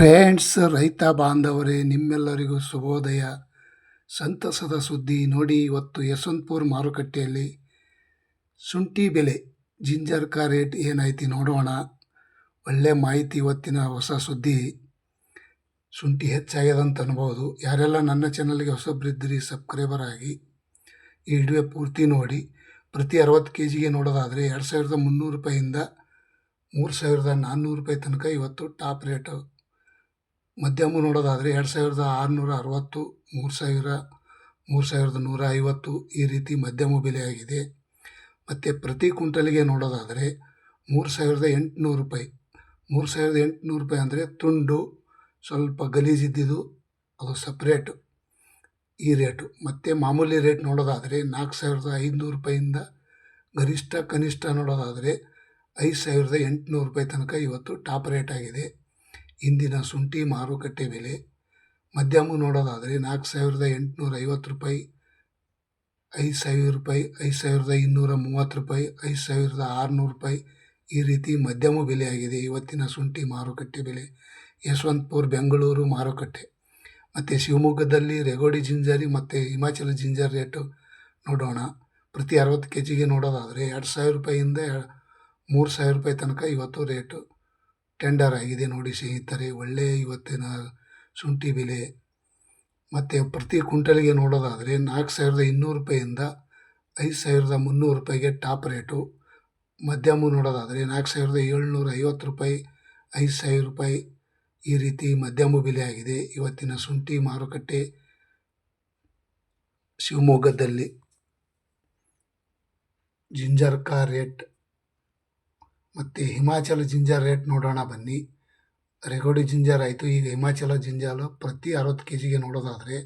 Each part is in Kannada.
ಫ್ರೆಂಡ್ಸ್, ರೈತ ಬಾಂಧವರೇ, ನಿಮ್ಮೆಲ್ಲರಿಗೂ ಶುಭೋದಯ. ಸಂತಸದ ಸುದ್ದಿ ನೋಡಿ, ಇವತ್ತು ಯಶವಂತಪುರ ಮಾರುಕಟ್ಟೆಯಲ್ಲಿ ಶುಂಠಿ ಬೆಲೆ, ಜಿಂಜರ್ ಕಾ ರೇಟ್ ಏನೈತಿ ನೋಡೋಣ. ಒಳ್ಳೆ ಮಾಹಿತಿ ಇವತ್ತಿನ ಹೊಸ ಸುದ್ದಿ. ಶುಂಠಿ ಹೆಚ್ಚಾಗಿದೆ ಅಂತ ಅನ್ಬೋದು. ಯಾರೆಲ್ಲ ನನ್ನ ಚಾನಲ್ಗೆ ಹೊಸಬ್ರಿದ್ದಿರಿ ಸಬ್ಸ್ಕ್ರೈಬರ್ ಆಗಿ, ಈ ವಿಡಿಯೋ ಪೂರ್ತಿ ನೋಡಿ. ಪ್ರತಿ ಅರವತ್ತು ಕೆ ಜಿಗೆ ನೋಡೋದಾದರೆ ಎರಡು ಸಾವಿರದ ಮುನ್ನೂರು ರೂಪಾಯಿಂದ ಮೂರು ಸಾವಿರದ ನಾನ್ನೂರು ರೂಪಾಯಿ ತನಕ ಇವತ್ತು ಟಾಪ್ ರೇಟು. ಮಧ್ಯಮ ನೋಡೋದಾದರೆ ಎರಡು ಸಾವಿರದ ಆರುನೂರ ಅರವತ್ತು, ಮೂರು ಸಾವಿರ, ಮೂರು ಸಾವಿರದ ನೂರ ಐವತ್ತು ಈ ರೀತಿ ಮಧ್ಯಮ ಬೆಲೆಯಾಗಿದೆ. ಮತ್ತು ಪ್ರತಿ ಕುಂಟಲಿಗೆ ನೋಡೋದಾದರೆ ಮೂರು ಸಾವಿರದ ಎಂಟುನೂರು ರೂಪಾಯಿ. ಮೂರು ಸಾವಿರದ ಎಂಟುನೂರು ರೂಪಾಯಿ ಅಂದರೆ ತುಂಡು, ಸ್ವಲ್ಪ ಗಲೀಜಿದ್ದಿದ್ದು ಅದು ಸಪ್ರೇಟು ಈ ರೇಟು. ಮತ್ತು ಮಾಮೂಲಿ ರೇಟ್ ನೋಡೋದಾದರೆ ನಾಲ್ಕು ಸಾವಿರದ ಐದುನೂರು ರೂಪಾಯಿಂದ ಗರಿಷ್ಠ ಕನಿಷ್ಠ ನೋಡೋದಾದರೆ ಐದು ಸಾವಿರದ ಎಂಟುನೂರು ರೂಪಾಯಿ ತನಕ ಇವತ್ತು ಟಾಪ್ ರೇಟ್ ಆಗಿದೆ. ಇಂದಿನ ಶುಂಠಿ ಮಾರುಕಟ್ಟೆ ಬೆಲೆ ಮಧ್ಯಮ ನೋಡೋದಾದರೆ ನಾಲ್ಕು ಸಾವಿರದ ಎಂಟುನೂರ ಐವತ್ತು ರೂಪಾಯಿ, ಐದು ಸಾವಿರ ರೂಪಾಯಿ, ಐದು ಸಾವಿರದ ಇನ್ನೂರ ಮೂವತ್ತು ರೂಪಾಯಿ, ಐದು ಸಾವಿರದ ಆರುನೂರು ರೂಪಾಯಿ ಈ ರೀತಿ ಮಧ್ಯಮ ಬೆಲೆಯಾಗಿದೆ ಇವತ್ತಿನ ಶುಂಠಿ ಮಾರುಕಟ್ಟೆ ಬೆಲೆ. ಯಶವಂತಪುರ, ಬೆಂಗಳೂರು ಮಾರುಕಟ್ಟೆ. ಮತ್ತು ಶಿವಮೊಗ್ಗದಲ್ಲಿ ರೆಗೋಡಿ ಜಿಂಜರಿ ಮತ್ತು ಹಿಮಾಚಲ ಜಿಂಜರ್ ರೇಟು ನೋಡೋಣ. ಪ್ರತಿ ಅರವತ್ತು ಕೆ ಜಿಗೆ ನೋಡೋದಾದರೆ ಎರಡು ಸಾವಿರ ರೂಪಾಯಿಯಿಂದ ಮೂರು ಸಾವಿರ ರೂಪಾಯಿ ತನಕ ಇವತ್ತು ರೇಟು. ಟೆಂಡರ್ ಆಗಿದೆ ನೋಡಿ ಸ್ನೇಹಿತರೆ ಒಳ್ಳೆಯ ಇವತ್ತಿನ ಶುಂಠಿ ಬೆಲೆ. ಮತ್ತು ಪ್ರತಿ ಕುಂಟಲಿಗೆ ನೋಡೋದಾದರೆ ನಾಲ್ಕು ಸಾವಿರದ ಇನ್ನೂರು ರೂಪಾಯಿಂದ ಐದು ಸಾವಿರದ ಮುನ್ನೂರು ರೂಪಾಯಿಗೆ ಟಾಪ್ ರೇಟು. ಮಧ್ಯಮ ನೋಡೋದಾದರೆ ನಾಲ್ಕು ಸಾವಿರದ ಏಳ್ನೂರ ಐವತ್ತು ರೂಪಾಯಿ, ಐದು ಸಾವಿರ ರೂಪಾಯಿ ಈ ರೀತಿ ಮಧ್ಯಮ ಬೆಲೆ ಆಗಿದೆ ಇವತ್ತಿನ ಶುಂಠಿ ಮಾರುಕಟ್ಟೆ ಶಿವಮೊಗ್ಗದಲ್ಲಿ. ಜಿಂಜರ್ ಕಾ ರೇಟ್ ಮತ್ತು ಹಿಮಾಚಲ ಜಿಂಜರ್ ರೇಟ್ ನೋಡೋಣ ಬನ್ನಿ. ರೆಗೋಡಿ ಜಿಂಜರ್ ಆಯಿತು. ಈಗ ಹಿಮಾಚಲ ಜಿಂಜಾಲು ಪ್ರತಿ ಅರವತ್ತು ಕೆ ಜಿಗೆ ನೋಡೋದಾದರೆ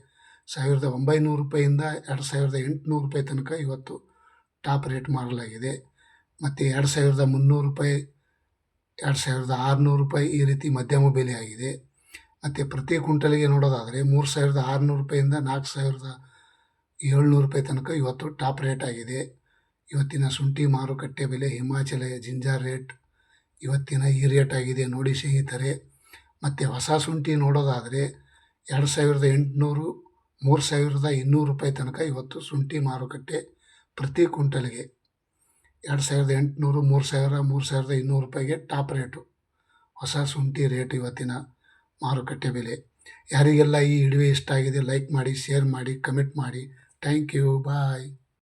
ಸಾವಿರದ ಒಂಬೈನೂರು ರೂಪಾಯಿಂದ ಎರಡು ಸಾವಿರದ ಎಂಟುನೂರು ರೂಪಾಯಿ ತನಕ ಇವತ್ತು ಟಾಪ್ ರೇಟ್ ಮಾರಲಾಗಿದೆ. ಮತ್ತು ಎರಡು ಸಾವಿರದ ಮುನ್ನೂರು ರೂಪಾಯಿ, ಎರಡು ಸಾವಿರದ ಆರುನೂರು ರೂಪಾಯಿ ಈ ರೀತಿ ಮಧ್ಯಮ ಬೆಲೆ ಆಗಿದೆ. ಮತ್ತು ಪ್ರತಿ ಕುಂಟಲಿಗೆ ನೋಡೋದಾದರೆ ಮೂರು ಸಾವಿರದ ಆರುನೂರು ರೂಪಾಯಿಂದ ನಾಲ್ಕು ಸಾವಿರದ ಏಳ್ನೂರು ರೂಪಾಯಿ ತನಕ ಇವತ್ತು ಟಾಪ್ ರೇಟ್ ಆಗಿದೆ. ಇವತ್ತಿನ ಶುಂಠಿ ಮಾರುಕಟ್ಟೆ ಬೆಲೆ ಹಿಮಾಚಲ ಜಿಂಜರ್ ರೇಟ್ ಇವತ್ತಿನ ಈ ರೇಟ್ ಆಗಿದೆ ನೋಡಿ ಸ್ನೇಹಿತರೆ. ಮತ್ತು ಹೊಸ ಶುಂಠಿ ನೋಡೋದಾದರೆ ಎರಡು ಸಾವಿರದ ಎಂಟುನೂರು, ಮೂರು ಸಾವಿರದ ಇನ್ನೂರು ರೂಪಾಯಿ ತನಕ ಇವತ್ತು ಶುಂಠಿ ಮಾರುಕಟ್ಟೆ ಪ್ರತಿ ಕ್ವಿಂಟಲ್ಗೆ. ಎರಡು ಸಾವಿರದ ಎಂಟುನೂರು, ಮೂರು ಸಾವಿರ, ಮೂರು ಸಾವಿರದ ಇನ್ನೂರು ರೂಪಾಯಿಗೆ ಟಾಪ್ ರೇಟು. ಹೊಸ ಶುಂಠಿ ರೇಟ್ ಇವತ್ತಿನ ಮಾರುಕಟ್ಟೆ ಬೆಲೆ. ಯಾರಿಗೆಲ್ಲ ಈ ವಿಡಿಯೋ ಇಷ್ಟ ಆಗಿದೆ ಲೈಕ್ ಮಾಡಿ, ಶೇರ್ ಮಾಡಿ, ಕಮೆಂಟ್ ಮಾಡಿ. Thank you, bye.